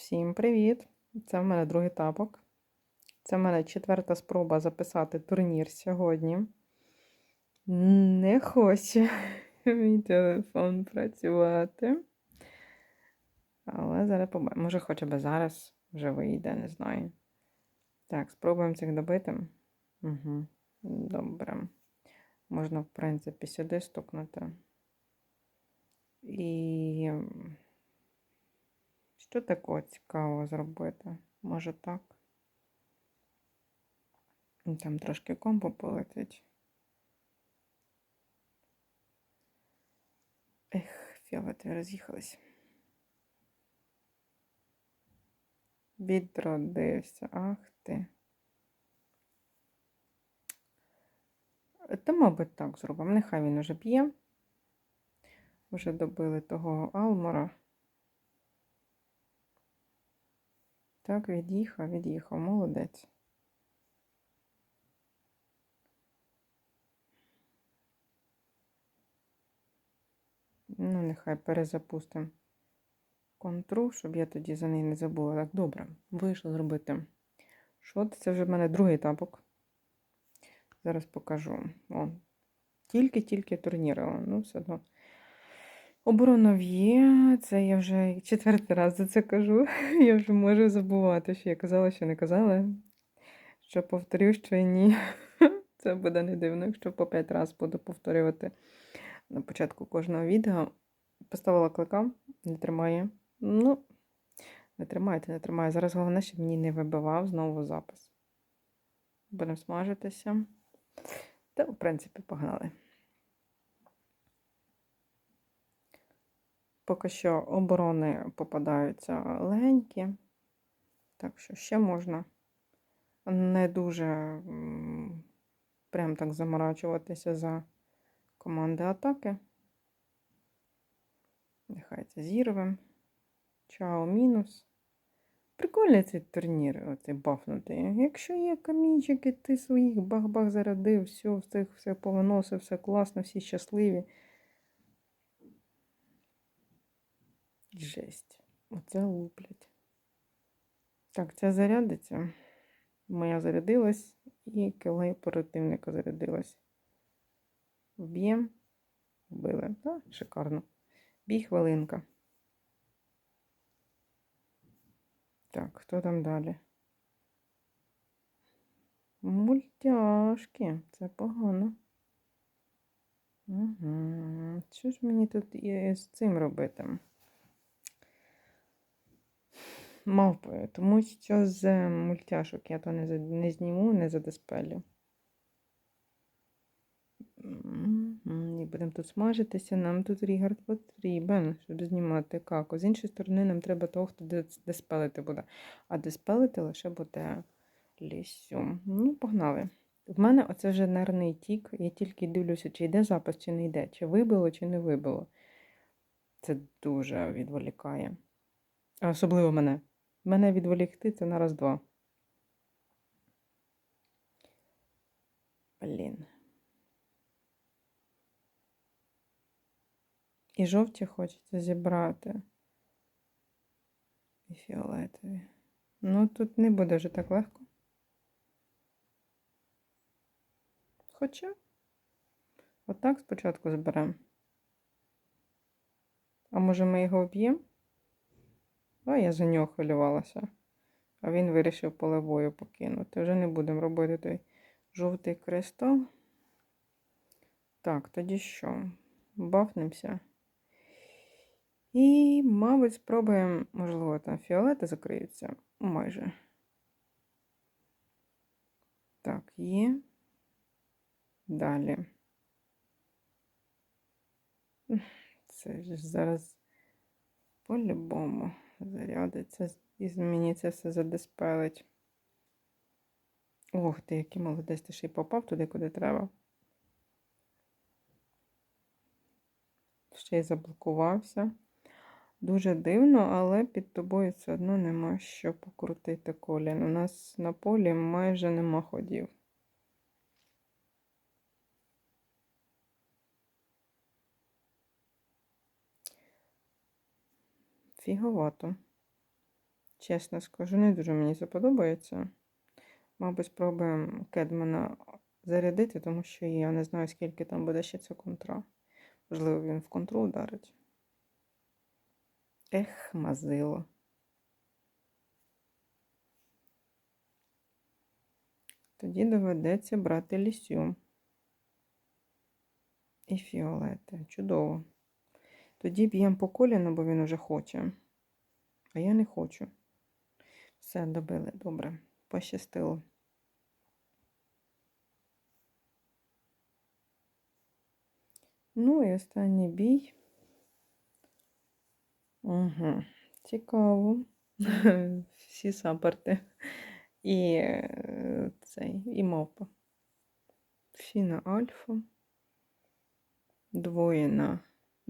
Всім привіт! Це в мене другий тапок. Це в мене четверта спроба записати турнір сьогодні. Не хоче мій телефон працювати. Але зараз побачимо. Може, хоча б зараз вже вийде, не знаю. Так, спробуємо цих добити. Угу. Добре. Можна, в принципі, сюди стукнути. І що такого цікавого зробити? Може так? Ну, Там трошки комбо полетить. Ех, фіолети роз'їхались. Відродився. Ах ти. Та, мабуть, так зробимо. Нехай він уже б'є. Вже добили того Алмора. Так, від'їхав, від'їхав, молодець. Ну, нехай перезапустимо контру, щоб я тоді за неї не забула. Так, добре, вийшло зробити. Що це вже в мене другий тапок. Зараз покажу. О, тільки-тільки турнірила. Ну, все одно. Оборона є, це я вже четвертий раз за це кажу. Я вже можу забувати, що я казала, що не казала. Що повторю, що і ні. Це буде не дивно, якщо по п'ять разів буду повторювати на початку кожного відео. Поставила клика, не тримає. Ну, не тримайте, не тримає. Зараз головне, щоб мені не вибивав знову запис. Будемо смажитися. Та, в принципі, погнали. Поки що оборони попадаються легенькі, так що ще можна не дуже прям так заморачуватися за команди атаки. Нехай це зірвем. Чао мінус. Прикольний цей турнір, оцей бафнутий. Якщо є камінчики, ти своїх бах-бах зарядив, все, все, все повиносив, все класно, всі щасливі. Жесть. Оце луплять. Так, ця зарядиться. Моя зарядилась і килай оперативника зарядилась. Вб'ємо. Вбили. Так, шикарно. Бій хвилинка. Так, хто там далі? Мультяшки. Це погано. Угу. Що ж мені тут з цим робити? Мавпою, тому що з мультяшок я то не, не зніму, не задиспелю. І будемо тут смажитися, нам тут Рігард потрібен, щоб знімати каку. З іншої сторони, нам треба того, хто диспелити буде. А диспелити лише буде лісю. Ну, погнали. В мене оце вже нервний тік. Я тільки дивлюся, чи йде запис, чи не йде, чи вибило, чи не вибило. Це дуже відволікає. Особливо мене. Мене відволікти це на раз-два. Блін. І жовті хочеться зібрати. І фіолетові. Ну, тут не буде вже так легко. Хоча, отак спочатку зберемо. А може ми його вб'ємо? А я за нього хвилювалася. А він вирішив полевою покинути. Вже не будемо робити той жовтий кристал. Так, тоді що? Бафнемося. І, мабуть, спробуємо, можливо, там фіолети закриються майже. Так, є. Далі. Це ж зараз по-любому зарядиться і мені це все задиспелить. Ох ти, який молодець, ти ще й попав туди, куди треба. Ще й заблокувався. Дуже дивно, але під тобою все одно нема що покрутити колін. У нас на полі майже нема ходів. Фіговато. чесно скажу, не дуже мені це подобається. Мабуть, спробуємо Кедмана зарядити, тому що я не знаю, скільки там буде ще ця контра. Можливо, він в контру ударить. Ех, мазило. Тоді доведеться брати лісю. І фіолети. Чудово. Тоді б'ємо по коліну, бо він уже хоче. А я не хочу. Все, добили. Добре. Пощастило. Ну і останній бій. Угу. Цікаво. Всі саппорти. І е, цей, і мавпа. Всі на альфа. Двоє на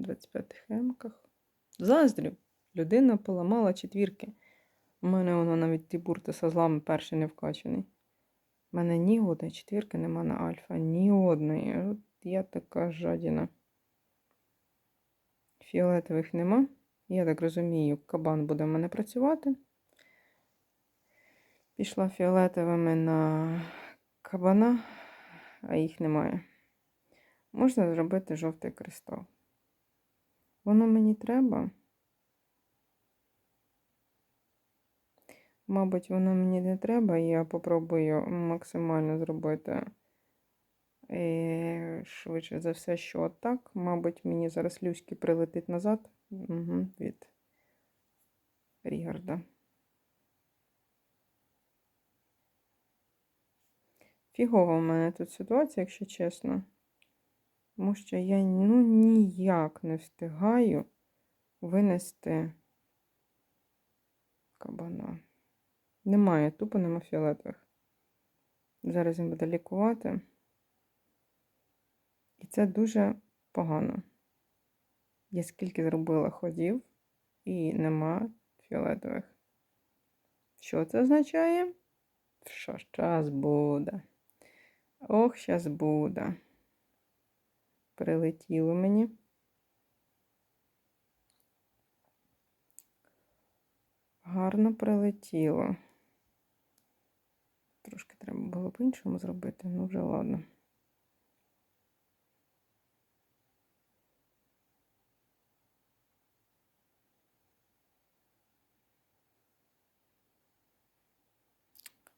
25 хемках. Заздрю. Людина поламала четвірки. У мене воно навіть ті бурти со злами перший не вкачаний. У мене ні одної четвірки нема на альфа, ні одної. От я така жадіна. Фіолетових нема. Я так розумію, кабан буде в мене працювати. Пішла фіолетовими на кабана, а їх немає. Можна зробити жовтий кристал. Воно мені треба. Мабуть, воно мені не треба, і я попробую максимально зробити е, швидше за все, що отак. Мабуть, мені зараз Люськи прилетить назад угу, від Рігарда. Фігова в мене тут ситуація, якщо чесно. Тому що я ну, ніяк не встигаю винести кабана. Немає, тупо нема фіолетових. Зараз він буде лікувати. І це дуже погано. Я скільки зробила ходів і нема фіолетових. Що це означає? Що ж час буде? Ох, щас буде. Прилетіло мені. Гарно прилетіло. Трошки треба було по-іншому зробити, ну вже ладно.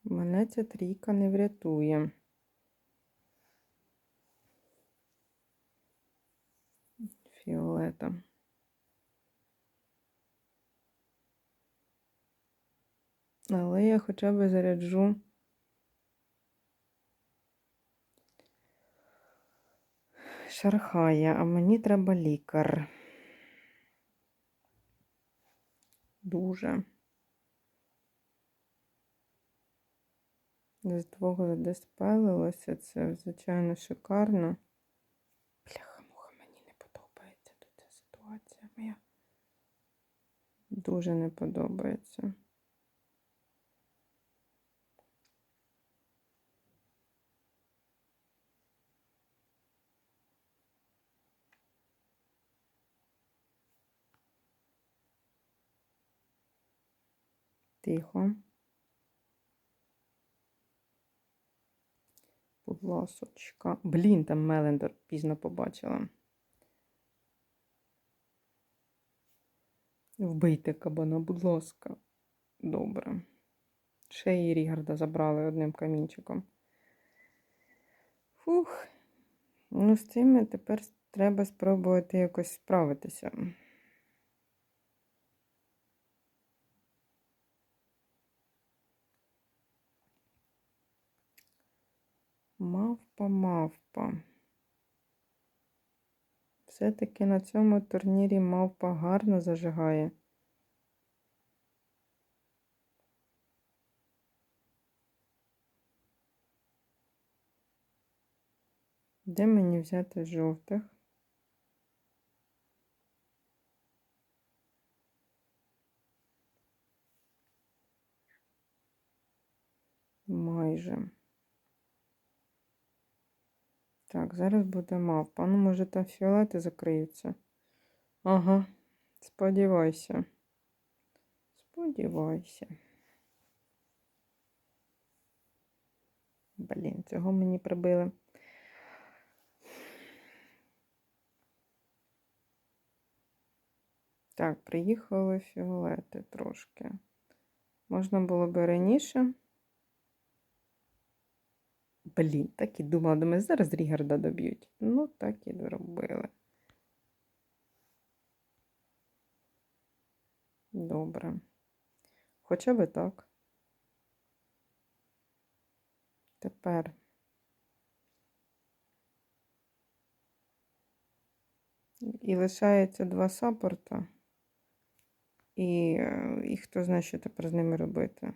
Мене ця трійка не врятує. Фіолета. Але я хоча б заряджу шархая, а мені треба лікар. Дуже. З двох задеспелилося, це, звичайно, шикарно. Бляха-муха, мені не подобається тут ця моя. Дуже не подобається. Тихо. Будь ласочка. Блін, там Мелендер пізно побачила. Вбийте кабана, будь ласка. Добре. Ще і Рігарда забрали одним камінчиком. Фух. Ну, з цим тепер треба спробувати якось справитися. Мавпа, мавпа. Все-таки на цьому турнірі мавпа гарно зажигає. Де мені взяти жовтих? Майже. Так, зараз буде мавпа. Ну, може, там фіолети закриються. Ага, сподівайся. Сподіваюся. Блін, цього мені прибили. Так, приїхали фіолети трошки. Можна було би раніше. Блін, так і думала, думаю, зараз Рігарда доб'ють. Ну, так і зробили. Добре. Хоча би так. Тепер. І лишається два саппорта. І, е, і хто знає, що тепер з ними робити.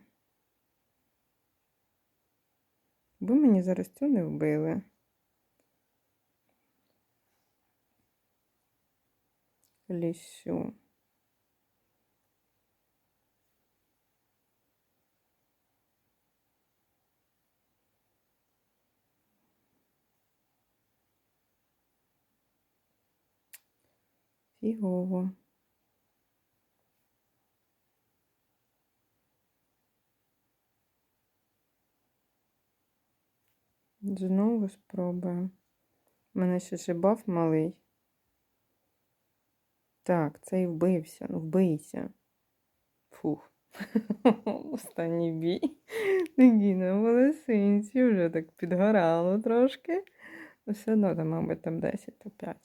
Ви мені зараз цю не вбили. Лісю. Фігово. Знову спробую. У мене ще баф малий. Так, цей вбився. Ну, вбийся. Фух. Останній бій. Такий на волосинці вже так підгорало трошки. Ну, Все одно, там, мабуть, там 10 то 5.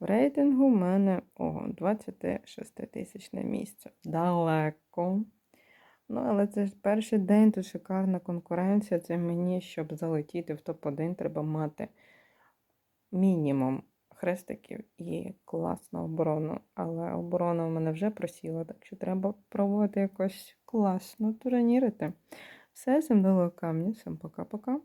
В рейтингу в мене ого, 26 тисячне місце. Далеко. Ну, але це ж перший день, тут шикарна конкуренція. Це мені, щоб залетіти в топ-1, треба мати мінімум хрестиків і класну оборону. Але оборона в мене вже просіла, так що треба пробувати якось класно турнірити. Все, всім до камня, всім пока-пока.